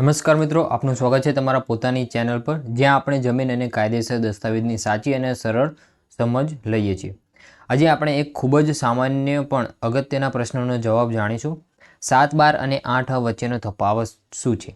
નમસ્કાર મિત્રો, આપનું સ્વાગત છે તમારા પોતાની ચેનલ પર, જ્યાં આપણે જમીન અને કાયદેસર દસ્તાવેજની સાચી અને સરળ સમજ લઈએ છીએ. આજે આપણે એક ખૂબ જ સામાન્ય પણ અગત્યના પ્રશ્નનો જવાબ જાણીશું. સાત બાર અને આઠ વચ્ચેનો તફાવત શું છે?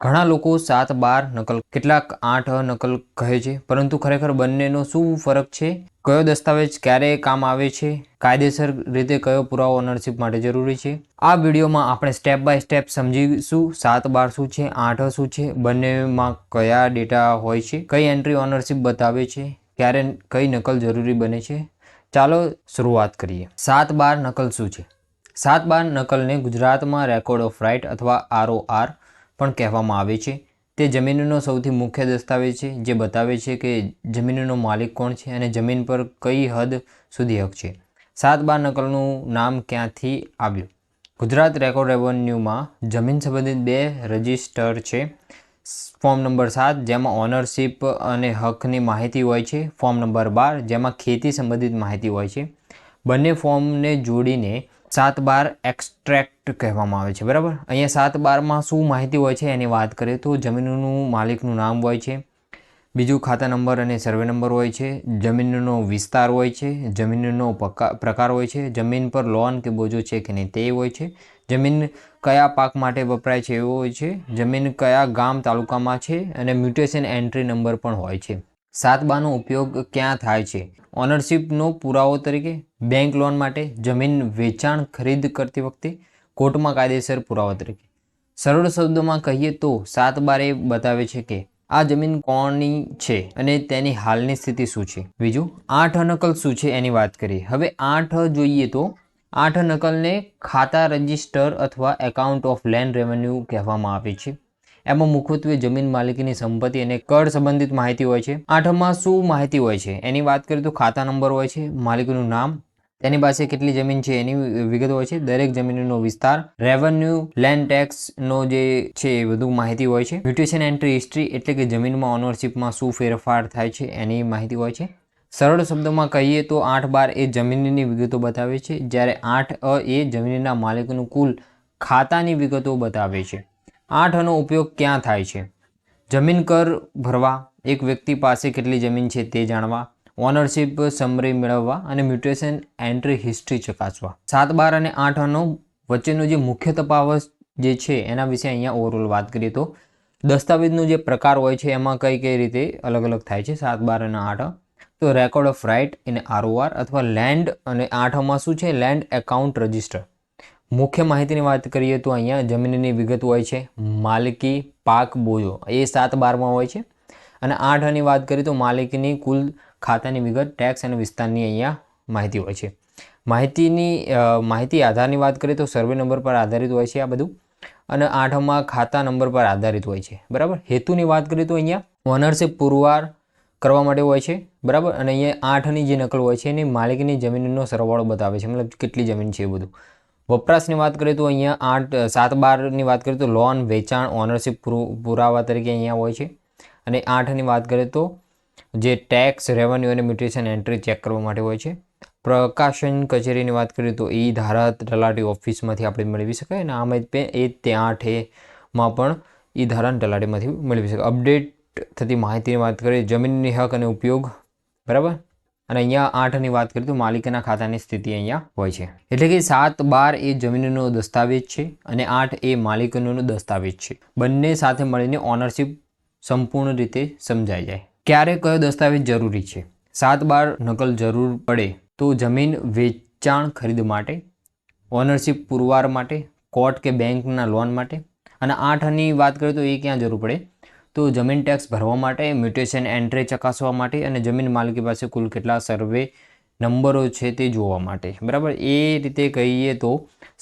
ઘણા લોકો સાત, બાર નકલ, કેટલાક આઠ નકલ કહે છે, પરંતુ ખરેખર બંનેનો શું ફરક છે? કયો દસ્તાવેજ ક્યારે કામ આવે છે? કાયદેસર રીતે કયો પુરાવો ઓનરશિપ માટે જરૂરી છે? આ વિડીયોમાં આપણે સ્ટેપ બાય સ્ટેપ સમજીશું, સાત, બાર શું છે, આઠ શું છે, બંનેમાં કયા ડેટા હોય છે, કઈ એન્ટ્રી ઓનરશિપ બતાવે છે, ક્યારે કઈ નકલ જરૂરી બને છે? ચાલો શરૂઆત કરીએ. સાત, બાર નકલ શું છે? સાત, બાર નકલને ગુજરાતમાં રેકોર્ડ ઓફ રાઇટ અથવા આરઓઆર પણ કહેવામાં આવે છે. તે જમીનનો સૌથી મુખ્ય દસ્તાવેજ છે, જે બતાવે છે કે જમીનનો માલિક કોણ છે અને જમીન પર કઈ હદ સુધી હક છે. સાત બાર નકલનું નામ ક્યાંથી આવ્યું? ગુજરાત રેકોર્ડ રેવન્યુમાં જમીન સંબંધિત બે રજિસ્ટર છે. ફોર્મ નંબર સાત, જેમાં ઓનરશિપ અને હકની માહિતી હોય છે. ફોર્મ નંબર બાર, જેમાં ખેતી સંબંધિત માહિતી હોય છે. બંને ફોર્મને જોડીને સાત બાર એક્સ્ટ્રેક્ટ કહેવામાં આવે છે, બરાબર? અહીંયા સાત બારમાં શું માહિતી હોય છે એની વાત કરીએ તો જમીનનું માલિકનું નામ હોય છે, બીજું ખાતા નંબર અને સર્વે નંબર હોય છે, જમીનનો વિસ્તાર હોય છે, જમીનનો પ્રકાર હોય છે, જમીન પર લોન કે બોજો છે કે નહીં તે હોય છે, જમીન કયા પાક માટે વપરાય છે એવો હોય છે, જમીન કયા ગામ તાલુકામાં છે અને મ્યુટેશન એન્ટ્રી નંબર પણ હોય છે. સાત બાનો ઉપયોગ ક્યાં થાય છે? ઓનરશિપનો પુરાવો તરીકે બેંક લોન માટે જમીન વેચાણ ખરીદ કરતી વખતે કોર્ટમાં કાયદેસર પુરાવા તરીકે સરળ શબ્દોમાં કહીએ તો સાત બારે બતાવે છે કે આ જમીન કોની છે અને તેની હાલની સ્થિતિ શું છે? બીજું, આઠ નકલ શું છે એની વાત કરીએ. હવે આઠ જોઈએ તો આઠ નકલને ખાતા રજિસ્ટર અથવા એકાઉન્ટ ઓફ લેન્ડ રેવન્યુ કહેવામાં આવે છે. એમાં મુખ્યત્વે જમીન માલિકીની સંપત્તિ અને કર સંબંધિત માહિતી હોય છે. આઠમાં શું માહિતી હોય છે? એની વાત કરીએ તો ખાતા નંબર હોય છે, માલિકનું નામ તેની પાસે કેટલી જમીન છે એની વિગત હોય છે. દરેક જમીનનો વિસ્તાર રેવન્યુ લેન્ડ ટેક્સનો જે છે એ બધું માહિતી હોય છે. મ્યુટેશન એન્ટ્રી હિસ્ટ્રી એટલે કે જમીનમાં ઓનરશિપમાં શું ફેરફાર થાય છે એની માહિતી હોય છે. સરળ શબ્દોમાં કહીએ તો આઠ બાર એ જમીનની વિગતો બતાવે છે, જ્યારે આઠ અ એ જમીનના માલિકનું કુલ ખાતાની વિગતો બતાવે છે. આઠ અનો ઉપયોગ ક્યાં થાય છે? જમીન કર ભરવા, એક વ્યક્તિ પાસે કેટલી જમીન છે તે જાણવા ઓનરશિપ સમરી મેળવવા અને મ્યુટેશન એન્ટ્રી હિસ્ટ્રી ચકાસવા. સાત, બાર અને આઠ આઠનો વચ્ચેનો જે મુખ્ય તફાવત જે છે એના વિશે અહીંયા ઓવરઓલ વાત કરીએ તો, દસ્તાવેજનો જે પ્રકાર હોય છે એમાં કઈ કઈ રીતે અલગ અલગ થાય છે? સાત, બાર અને આઠ. તો record of right in R O land અને આઠમાં શું છે? Land account register. મુખ્ય માહિતીની વાત કરીએ તો અહીંયા જમીનની વિગત હોય છે, માલિકી, પાક, બોજો. એ સાત, બારમાં હોય છે. અને આઠની વાત કરીએ તો માલિકીની કુલ ખાતાની વિગત ટેક્સ અને વિસ્તારની અહીંયા માહિતી હોય છે. માહિતીની માહિતી આધારની વાત કરીએ તો સર્વે નંબર પર આધારિત હોય છે આ બધું અને આઠમાં ખાતા નંબર પર આધારિત હોય છે. બરાબર? હેતુની વાત કરીએ તો અહીંયા ઓનરશિપ પુરવાર કરવા માટે હોય છે. બરાબર? અને અહીંયા આઠની જે નકલ હોય છે એની માલિકીની જમીનનો સરવાળો બતાવે છે. મતલબ કેટલી જમીન છે એ બધું. વપરાશની વાત કરીએ તો અહીંયા આઠ, સાત, બારની વાત કરીએ તો લોન વેચાણ ઓનરશીપ પુરાવા તરીકે અહીંયા હોય છે. અને આઠની વાત કરીએ તો જે ટેક્સ રેવન્યુ અને મ્યુટેશન એન્ટ્રી ચેક કરવા માટે હોય છે. પ્રકાશન કચેરીની વાત કરીએ તો એ ધારા તલાટી ઓફિસમાંથી આપણે મેળવી શકાય અને આમ એ ત્યાં આઠેમાં પણ એ ધારા તલાટીમાંથી મેળવી શકાય. અપડેટ થતી માહિતીની વાત કરીએ, જમીનની હક અને ઉપયોગ, બરાબર? અને અહીંયા આઠની વાત કરીએ તો માલિકના ખાતાની સ્થિતિ અહીંયા હોય છે. એટલે કે સાત બાર એ જમીનનો દસ્તાવેજ છે અને આઠ એ માલિકનો દસ્તાવેજ છે. બંને સાથે મળીને ઓનરશિપ સંપૂર્ણ રીતે સમજાઈ જાય. ક્યારે કયો દસ્તાવેજ જરૂરી છે? સાત બાર નકલ જરૂર પડે તો જમીન વેચાણ ખરીદ માટે ઓનરશિપ પુરવાર માટે કોર્ટ કે બેંકના લોન માટે? અને આઠની વાત કરીએ તો એ ક્યાં જરૂર પડે? તો જમીન ટેક્સ ભરવા માટે મ્યુટેશન એન્ટ્રી ચકાસવા માટે અને જમીન માલિકી પાસે કુલ કેટલા સર્વે નંબરો છે તે જોવા માટે. બરાબર? એ રીતે કહીએ તો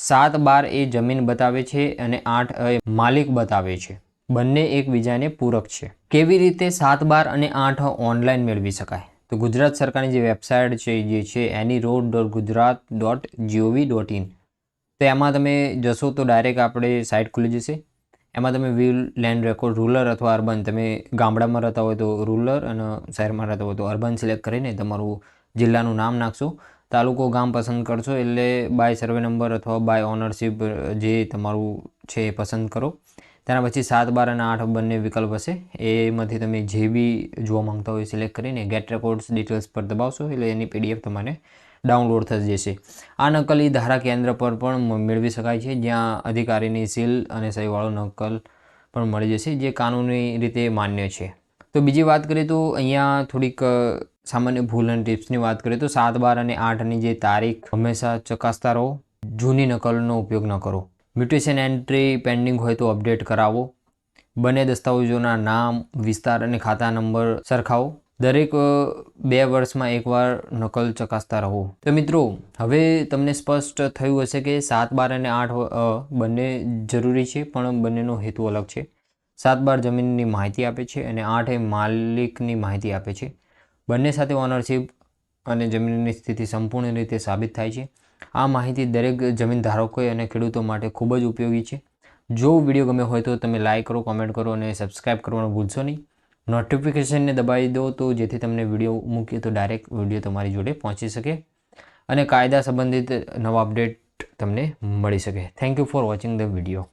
સાત બાર એ જમીન બતાવે છે અને આઠ માલિક બતાવે છે. બંને એકબીજાને પૂરક છે. કેવી રીતે સાત બાર અને આઠ ઓનલાઈન મેળવી શકાય? તો ગુજરાત સરકારની જે વેબસાઇટ છે, જે છે any ror dot Gujarat dot G O V dot in તમે જશો તો ડાયરેક્ટ આપણે સાઇટ ખુલી જશે. એમાં તમે વ્હીલ લેન્ડ રેકોર્ડ, રૂરલ અથવા અર્બન, તમે ગામડામાં રહેતા હોય તો રૂરલ અને શહેરમાં રહેતા હોય તો અર્બન સિલેક્ટ કરીને તમારું જિલ્લાનું નામ નાખશો. તાલુકો ગામ પસંદ કરશો એટલે બાય સર્વે નંબર અથવા બાય ઓનરશિપ જે તમારું છે એ પસંદ કરો. તેના પછી સાત, બાર અને આઠ બંને વિકલ્પ હશે. એમાંથી તમે જે બી જોવા માંગતા હોય સિલેક્ટ કરીને ગેટ રેકોર્ડ્સ ડિટેલ્સ પર દબાવશો, એટલે એની પીડીએફ તમારે ડાઉનલોડ થઈ જશે. આ નકલ ધારા કેન્દ્ર પર પણ મેળવી શકાય છે, જ્યાં અધિકારીની સીલ અને સહીવાળો નકલ પણ મળી જશે, જે કાનૂની રીતે માન્ય છે. તો બીજી વાત કરીએ તો અહીંયા થોડીક સામાન્ય ભૂલ અને ટિપ્સની વાત કરીએ તો સાત, બાર અને આઠની જે તારીખ હંમેશા ચકાસતા રહો. જૂની નકલનો ઉપયોગ ન કરો. મ્યુટેશન એન્ટ્રી પેન્ડિંગ હોય તો અપડેટ કરાવો. બંને દસ્તાવેજોના નામ, વિસ્તાર અને ખાતા નંબર સરખાવો. દરેક બે વર્ષમાં એકવાર નકલ ચકાસતા રહો. તો મિત્રો, હવે તમને સ્પષ્ટ થયું હશે કે સાત, બાર અને આઠ બંને જરૂરી છે, પણ બંનેનો હેતુ અલગ છે. સાત, બાર જમીનની માહિતી આપે છે અને આઠ એ માલિકની માહિતી આપે છે. બંને સાથે ઓનરશીપ અને જમીનની સ્થિતિ સંપૂર્ણ રીતે સાબિત થાય છે. આ માહિતી દરેક જમીન ધારકોએ અને ખેડૂતો માટે ખૂબ જ ઉપયોગી છે. જો વીડિયો ગમ્યો હોય તો તમે લાઇક કરો કોમેન્ટ કરો અને સબસ્ક્રાઈબ કરવાનું ભૂલશો નહીં. નોટિફિકેશનને દબાવી દો તો જેથી તમને વીડિયો મૂકીએ તો ડાયરેક્ટ વીડિયો તમારી જોડે પહોંચી શકે અને કાયદા સંબંધિત નવા અપડેટ તમને મળી શકે. Thank you for watching the video